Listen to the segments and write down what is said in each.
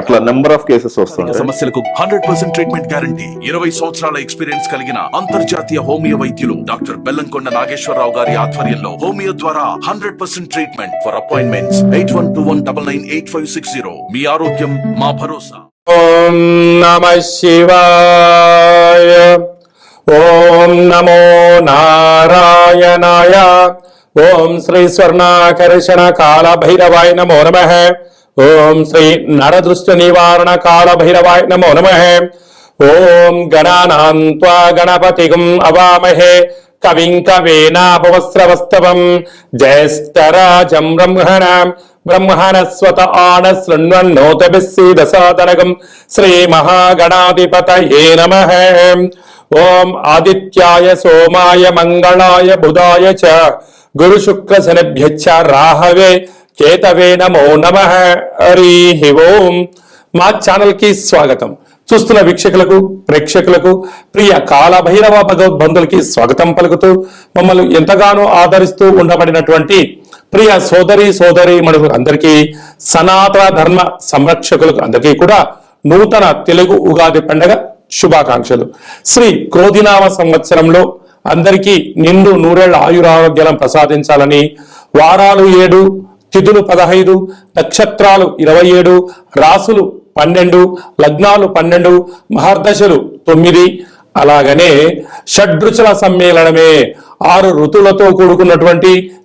అట్లా number of cases వస్తుంటాయి. సమస్యలకు హండ్రెడ్ పర్సెంట్ ట్రీట్మెంట్ గ్యారంటీ ఇరవై సంవత్సరాల ఎక్స్పీరియన్స్ కలిగిన అంతర్జాతీయ హోమియో వైద్యులు డాక్టర్ బెల్లంకొండ నాగేశ్వరరావు గారి ఆధ్వర్యంలో హోమియో ద్వారా hundred percent treatment for appointments eight one two one double nine eight five six zero మీ ఆరోగ్యం మా భరోసా. ఓం నమ శివాయ. ఓం నమో నారాయణాయ. ఓం శ్రీ స్వర్ణాకర్షణ కాల భైరవాయ నమో నమ. ఓం శ్రీ నరదృష్ట నివారణ కాల భైరవాయ నమో నమ. ఓం గణానాన్వా గణపతిగం అవామహే. కవిం కవేనాపవస్రవస్తవం జ్యేష్ఠరాజం బ్రహ్మణాం. బ్రహ్మణస్వత ఆన శృణ్వన్నోతభిస్సీదసాదనగం శ్రీ మహాగణాధిపతయే నమ. ఓం ఆదిత్యాయ సోమాయ మంగళాయ బుధాయ చ. గురు శుక్ర శనిభ్యచ్చ రాహవే కేతవే నమో నమ హరి ఓం. మా ఛానల్కి స్వాగతం. చూస్తున్న వీక్షకులకు ప్రేక్షకులకు ప్రియ కాలభైరవ భగవద్బంధులకి స్వాగతం పలుకుతూ మమ్మల్ని ఎంతగానో ఆదరిస్తూ ఉండబడినటువంటి ప్రియ సోదరి సోదరి మనుషులు అందరికీ సనాతన ధర్మ సంరక్షకులకు అందరికీ కూడా నూతన తెలుగు ఉగాది పండగ శుభాకాంక్షలు. శ్రీ క్రోధినామ సంవత్సరంలో అందరికీ నిండు నూరేళ్ళ ఆయురారోగ్యాలను ప్రసాదించాలని వారాలు ఏడు తిథులు పదహైదు నక్షత్రాలు ఇరవై ఏడు రాసులు పన్నెండు లగ్నాలు పన్నెండు మహర్దశలు తొమ్మిది. అలాగనే షడ్రుచుల సమ్మేళనమే ఆరు ఋతులతో కూడుకున్నటువంటి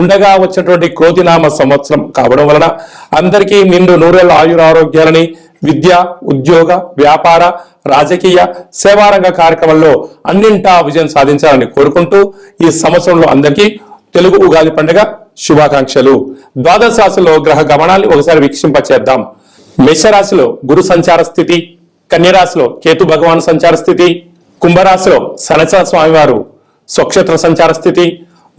ఉండగా వచ్చినటువంటి క్రోధినామ సంవత్సరం కావడం వలన అందరికీ నిండు నూరేళ్ళ ఆయురారోగ్యాలని విద్య ఉద్యోగ వ్యాపార రాజకీయ సేవారంగ కార్యక్రమంలో అన్నింటా విజయం సాధించాలని కోరుకుంటూ ఈ సంవత్సరంలో అందరికీ తెలుగు ఉగాది పండుగ శుభాకాంక్షలు. ద్వాదశ రాశిలో గ్రహ గమనాన్ని ఒకసారి వీక్షింపచేద్దాం. మేషరాశిలో గురు సంచార స్థితి కన్యరాశిలో కేతు భగవాన్ సంచార స్థితి కుంభరాశిలో సనచర స్వామివారు స్వక్షేత్ర సంచార స్థితి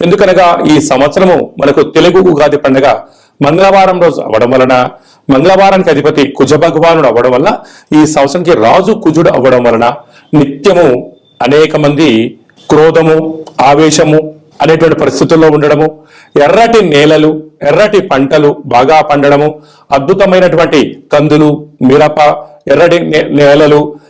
ఎందుకనగా ఈ సంవత్సరము మనకు తెలుగు ఉగాది పండుగ మంగళవారం రోజు అవ్వడం వలన మంగళవారానికి అధిపతి కుజ భగవానుడు అవ్వడం వల్ల ఈ సంవత్సరానికి రాజు కుజుడు అవ్వడం వలన నిత్యము అనేక మంది క్రోధము ఆవేశము అనేటువంటి పరిస్థితుల్లో ఉండడము ఎర్రటి నేలలు ఎర్రటి పంటలు బాగా పండడము అద్భుతమైనటువంటి కందులు మిరప ఎర్రటి నే- నేలలు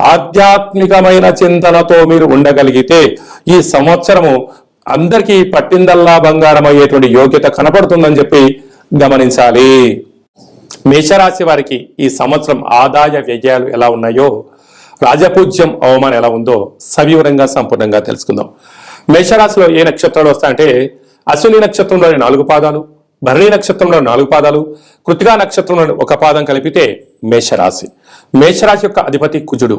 ఆధ్యాత్మికమైన చింతనతో మీరు ఉండగలిగితే ఈ సంవత్సరము అందరికీ పట్టిందల్లా బంగారం అయ్యేటువంటి యోగ్యత కనపడుతుందని చెప్పి గమనించాలి. మేషరాశి వారికి ఈ సంవత్సరం ఆదాయ వ్యయాలు ఎలా ఉన్నాయో రాజపూజ్యం అవమానం ఎలా ఉందో సవివరంగా సంపూర్ణంగా తెలుసుకుందాం. మేషరాశిలో ఏ నక్షత్రాలు వస్తాయంటే అశ్విని నక్షత్రంలోని నాలుగు పాదాలు భరణి నక్షత్రంలో నాలుగు పాదాలు కృతికా నక్షత్రంలోని ఒక పాదం కలిపితే మేషరాశి. మేషరాశి యొక్క అధిపతి కుజుడు.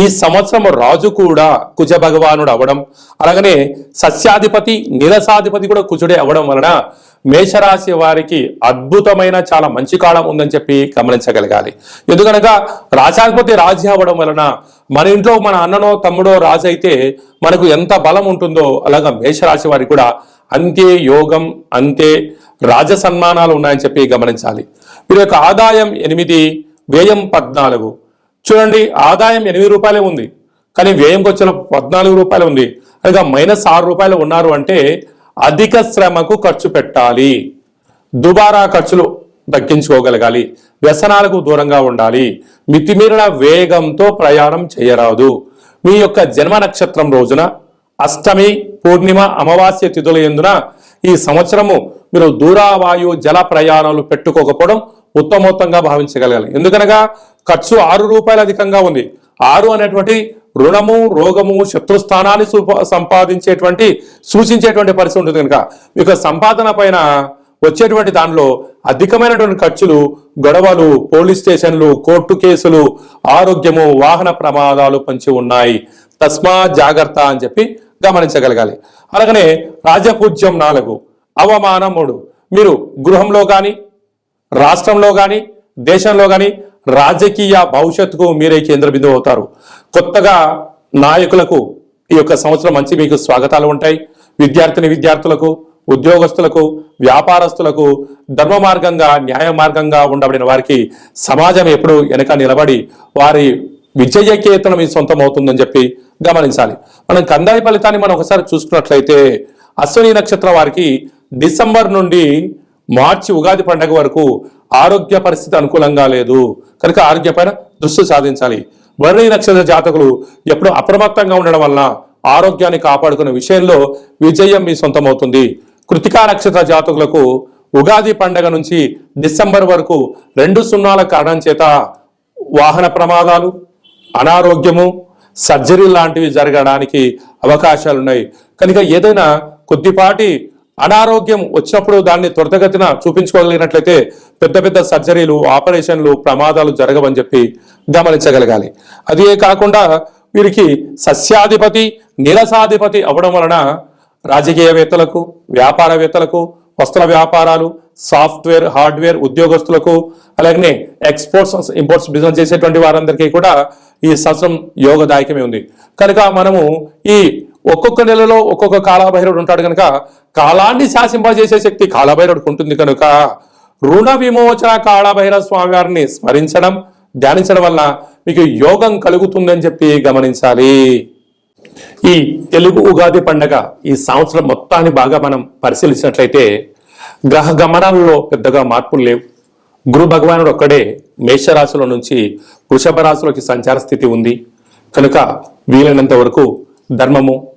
ఈ సంవత్సరం రాజు కూడా కుజ భగవానుడు అవడం అలాగనే సస్యాధిపతి నీరసాధిపతి కూడా కుజుడే అవడం వలన మేషరాశి వారికి అద్భుతమైన చాలా మంచి కాలం ఉందని చెప్పి గమనించగలగాలి. ఎందుకనగా రాజాధిపతి రాజు అవ్వడం వలన మన ఇంట్లో మన అన్ననో తమ్ముడో రాజు అయితే మనకు ఎంత బలం ఉంటుందో అలాగా మేషరాశి వారికి కూడా అంతే యోగం అంతే రాజ సన్మానాలు ఉన్నాయని చెప్పి గమనించాలి. వీరి యొక్క ఆదాయం ఎనిమిది వ్యయం పద్నాలుగు. చూడండి ఆదాయం ఎనిమిది రూపాయలే ఉంది. కానీ వ్యయంకి వచ్చిన పద్నాలుగు రూపాయలు ఉంది. అనగా మైనస్ ఆరు రూపాయలు ఉన్నారు అంటే అధిక శ్రమకు ఖర్చు పెట్టాలి. దుబారా ఖర్చులు తగ్గించుకోగలగాలి. వ్యసనాలకు దూరంగా ఉండాలి. మితిమీరిన వేగంతో ప్రయాణం చేయరాదు. మీ యొక్క జన్మ నక్షత్రం రోజున అష్టమి పూర్ణిమ అమావాస్య తిథుల ఎందున ఈ సంవత్సరము మీరు దూరావాయు జల ప్రయాణాలు పెట్టుకోకపోవడం ఉత్తమోత్తంగా భావించగలగాలి. ఎందుకనగా ఖర్చు ఆరు రూపాయలు అధికంగా ఉంది. ఆరు అనేటువంటి రుణము రోగము శత్రుస్థానాన్ని సంపాదించేటువంటి సూచించేటువంటి పరిస్థితి ఉంటుంది కనుక మీకు సంపాదన పైన వచ్చేటువంటి దానిలో అధికమైనటువంటి ఖర్చులు గొడవలు పోలీస్ స్టేషన్లు కోర్టు కేసులు ఆరోగ్యము వాహన ప్రమాదాలు పంచి ఉన్నాయి. తస్మా జాగ్రత్త అని చెప్పి గమనించగలగాలి. అలాగనే రాజపూజ్యం నాలుగు అవమానం మూడు. మీరు గృహంలో కానీ రాష్ట్రంలో కానీ దేశంలో కానీ రాజకీయ భవిష్యత్తుకు మీరే కేంద్ర బిందువు అవుతారు. కొత్తగా నాయకులకు ఈ యొక్క సంవత్సరం మంచి మీకు స్వాగతాలు ఉంటాయి. విద్యార్థిని విద్యార్థులకు ఉద్యోగస్తులకు వ్యాపారస్తులకు ధర్మ మార్గంగా న్యాయ మార్గంగా ఉండబడిన వారికి సమాజం ఎప్పుడు వెనక నిలబడి వారి విజయకేతనం మీ సొంతం అవుతుందని చెప్పి గమనించాలి. మనం కందాయి ఫలితాన్ని మనం ఒకసారి చూసుకున్నట్లయితే అశ్విని నక్షత్రం వారికి డిసెంబర్ నుండి మార్చి ఉగాది పండగ వరకు ఆరోగ్య పరిస్థితి అనుకూలంగా లేదు. కనుక ఆరోగ్యపైన దృష్టి సాధించాలి. వర్ణి నక్షత్ర జాతకులు ఎప్పుడు అప్రమత్తంగా ఉండడం వలన ఆరోగ్యాన్ని కాపాడుకునే విషయంలో విజయం మీ సొంతమవుతుంది. కృతికా నక్షత్ర జాతకులకు ఉగాది పండగ నుంచి డిసెంబర్ వరకు రెండు సున్నాల కారణం చేత వాహన ప్రమాదాలు అనారోగ్యము సర్జరీ లాంటివి జరగడానికి అవకాశాలు ఉన్నాయి కనుక ఏదైనా కొద్దిపాటి అనారోగ్యం వచ్చినప్పుడు దాన్ని త్వరితగతిన చూపించుకోగలిగినట్లయితే పెద్ద పెద్ద సర్జరీలు ఆపరేషన్లు ప్రమాదాలు జరగవని చెప్పి గమనించగలగాలి. అదే కాకుండా వీరికి సస్యాధిపతి నీరసాధిపతి అవ్వడం వలన రాజకీయవేత్తలకు వ్యాపారవేత్తలకు వస్త్ర వ్యాపారాలు సాఫ్ట్వేర్ హార్డ్వేర్ ఉద్యోగస్తులకు అలాగనే ఎక్స్పోర్ట్స్ ఇంపోర్ట్స్ బిజినెస్ చేసేటువంటి వారందరికీ కూడా ఈ సంవత్సరం యోగదాయకమే ఉంది. కనుక మనము ఈ ఒక్కొక్క నెలలో ఒక్కొక్క కాలభైరవుడు ఉంటాడు కనుక కాలాన్ని శాసింపజేసే శక్తి కాలభైరవుడికి ఉంటుంది కనుక రుణ విమోచన కాళభైరవ స్వామి వారిని స్మరించడం ధ్యానించడం వల్ల మీకు యోగం కలుగుతుందని చెప్పి గమనించాలి. ఈ తెలుగు ఉగాది పండగ ఈ సంవత్సరం మొత్తాన్ని బాగా మనం పరిశీలించినట్లయితే గ్రహ గమనాలలో పెద్దగా మార్పులు లేవు. గురు భగవానుడు ఒక్కడే మేషరాశిలో నుంచి వృషభ రాశిలోకి సంచార స్థితి ఉంది. కనుక వీలైనంత వరకు ధర్మము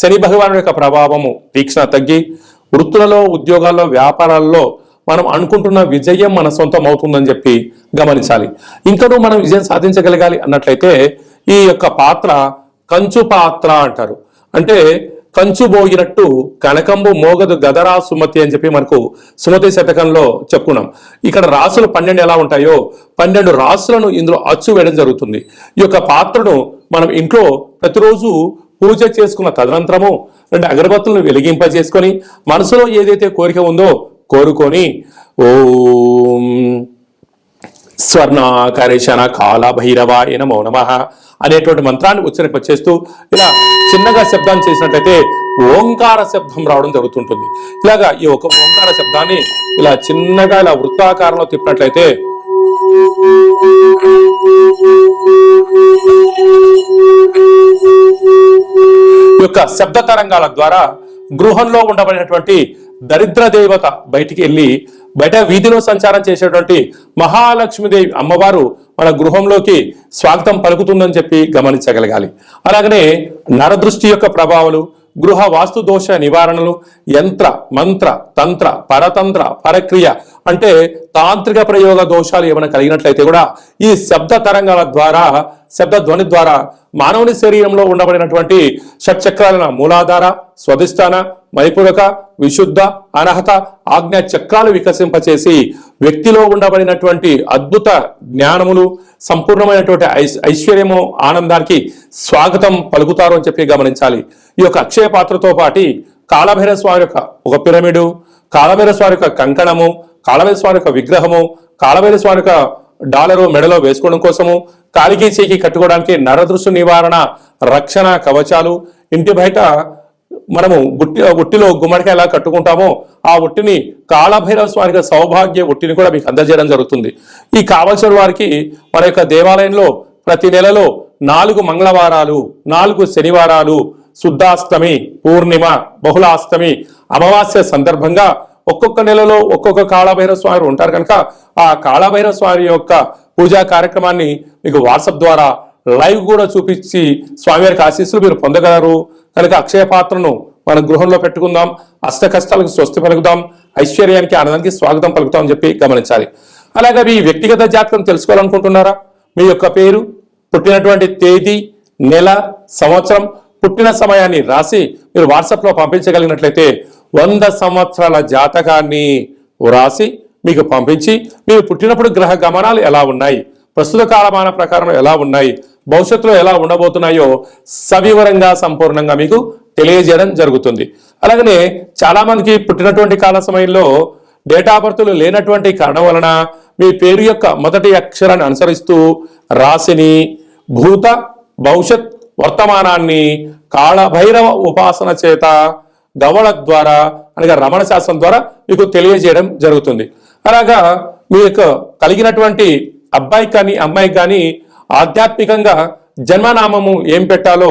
శని భగవాను యొక్క ప్రభావము తీక్షణ తగ్గి వృత్తులలో ఉద్యోగాల్లో వ్యాపారాల్లో మనం అనుకుంటున్న విజయం మన సొంతం అవుతుందని చెప్పి గమనించాలి. ఇంకనూ మనం విజయం సాధించగలగాలి అన్నట్లయితే ఈ యొక్క పాత్ర కంచు పాత్ర అంటారు. అంటే కంచు బోగినట్టు కనకంబు మోగదు గదరా సుమతి అని చెప్పి మనకు సుమతి శతకంలో చెప్పుకున్నాం. ఇక్కడ రాసులు పన్నెండు ఎలా ఉంటాయో పన్నెండు రాసులను ఇందులో అచ్చు వేయడం జరుగుతుంది. ఈ యొక్క పాత్రను మనం ఇంట్లో ప్రతిరోజు పూజ చేసుకున్న తదనంతరము రెండు అగరబత్తులను వెలిగింపజేసుకొని మనసులో ఏదైతే కోరిక ఉందో కోరుకొని ఓం స్వర్ణాకరేషణ కాల భైరవాయ నమో నమ అనేటువంటి మంత్రాన్ని ఉచ్చరింప చేస్తూ ఇలా చిన్నగా శబ్దాన్ని చేసినట్లయితే ఓంకార శబ్దం రావడం జరుగుతుంటుంది. ఇలాగా ఈ ఒక ఓంకార శబ్దాన్ని ఇలా చిన్నగా ఇలా వృత్తాకారంలో తిప్పినట్లయితే యొక్క శబ్ద తరంగాల ద్వారా గృహంలో ఉండబడినటువంటి దరిద్ర దేవత బయటికి వెళ్ళి బయట వీధిలో సంచారం చేసేటువంటి మహాలక్ష్మీదేవి అమ్మవారు మన గృహంలోకి స్వాగతం పలుకుతుందని చెప్పి గమనించగలగాలి. అలాగనే నరదృష్టి యొక్క ప్రభావాలు గృహ వాస్తు దోష నివారణలు యంత్ర మంత్ర తంత్ర పరతంత్ర పరక్రియ అంటే తాంత్రిక ప్రయోగ దోషాలు ఏమైనా కలిగినట్లయితే కూడా ఈ శబ్ద తరంగాల ద్వారా శబ్ద ధ్వని ద్వారా మానవుని శరీరంలో ఉండబడినటువంటి షట్చక్రాల మూలాధార స్వధిష్టాన మైపురక విశుద్ధ అనహత ఆజ్ఞ చక్రాలు వికసింపచేసి వ్యక్తిలో ఉండబడినటువంటి అద్భుత జ్ఞానములు సంపూర్ణమైనటువంటి ఐశ్వర్యము ఆనందానికి స్వాగతం పలుకుతారు అని చెప్పి గమనించాలి. ఈ యొక్క అక్షయ పాత్రతో పాటి కాళభైరవ స్వామి యొక్క ఒక పిరమిడు కాళభైరవ స్వామి యొక్క కంకణము కాళవేల స్వామి యొక్క విగ్రహము కాళవేల స్వామి యొక్క డాలరు మెడలో వేసుకోవడం కోసము కాలికి చేకి కట్టుకోవడానికి నరదృష్టి నివారణ రక్షణ కవచాలు ఇంటి బయట మనము గుట్టి ఉట్టిలో గుమ్మడికాయ ఎలా కట్టుకుంటామో ఆ ఉట్టిని కాళభైరవ స్వామికి సౌభాగ్య ఉట్టిని కూడా మీకు అందజేయడం జరుగుతుంది. ఈ కావలసిన వారికి మన యొక్క దేవాలయంలో ప్రతి నెలలో నాలుగు మంగళవారాలు నాలుగు శనివారాలు శుద్ధాష్టమి పూర్ణిమ బహుళాష్టమి అమావాస్య సందర్భంగా ఒక్కొక్క నెలలో ఒక్కొక్క కాళభైరవ స్వామి ఉంటారు కనుక ఆ కాళభైరవ స్వామి యొక్క పూజా కార్యక్రమాన్ని మీకు వాట్సాప్ ద్వారా లైవ్ కూడా చూపించి స్వామివారికి ఆశీస్సులు మీరు పొందగలరు. కనుక అక్షయ పాత్రను మన గృహంలో పెట్టుకుందాం. అష్ట కష్టాలకు స్వస్తి పలుకుదాం. ఐశ్వర్యానికి ఆనందానికి స్వాగతం పలుకుతాం అని చెప్పి గమనించాలి. అలాగే మీ వ్యక్తిగత జాతకం తెలుసుకోవాలనుకుంటున్నారా? మీ యొక్క పేరు పుట్టినటువంటి తేదీ నెల సంవత్సరం పుట్టిన సమయాన్ని రాసి మీరు వాట్సాప్లో పంపించగలిగినట్లయితే వంద సంవత్సరాల జాతకాన్ని వ్రాసి మీకు పంపించి మీరు పుట్టినప్పుడు గ్రహ గమనాలు ఎలా ఉన్నాయి? ప్రస్తుత కాలమాన ప్రకారం ఎలా ఉన్నాయి? భవిష్యత్తులో ఎలా ఉండబోతున్నాయో సవివరంగా సంపూర్ణంగా మీకు తెలియజేయడం జరుగుతుంది. అలాగనే చాలా మందికి పుట్టినటువంటి కాల సమయంలో డేటా బర్త్లు లేనటువంటి కారణం వలన మీ పేరు యొక్క మొదటి అక్షరాన్ని అనుసరిస్తూ రాశిని భూత భవిష్యత్ వర్తమానాన్ని కాళభైరవ ఉపాసన చేత గవళ ద్వారా అనగా రమణ శాస్త్రం ద్వారా మీకు తెలియజేయడం జరుగుతుంది. అలాగా మీ యొక్క కలిగినటువంటి అబ్బాయికి కానీ అమ్మాయికి కానీ ఆధ్యాత్మికంగా జన్మనామము ఏం పెట్టాలో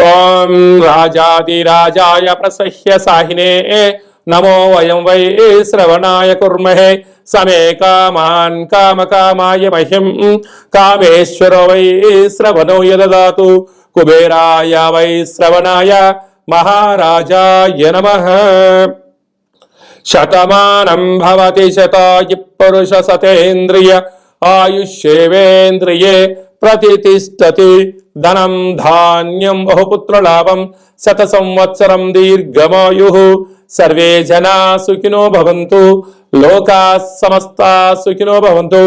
ॐ प्रसह्य साहिने। नमो वयम वै श्रवणाय कुर्महे। समे कामान काम कामाय महिम कामेश्वर वै श्रवणो यदातु कुबेराय वै श्रवणाय महाराजाय नमः। शतमानं भवति शतायि पुरुषसतेन्द्रिय आयुष्येवेन्द्रिये ప్రతిష్టతి ధనం ధాన్యం బహుపుత్ర లాభం శత సంవత్సరం దీర్ఘమాయు. సర్వే జనా సుఖినో భవంతు లోకా సమస్త సుఖినో భవంతు.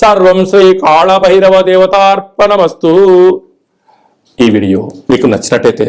సర్వం శ్రీ కాళభైరవ దేవతార్పణమస్తు. ఈ వీడియో మీకు నచ్చినట్టయితే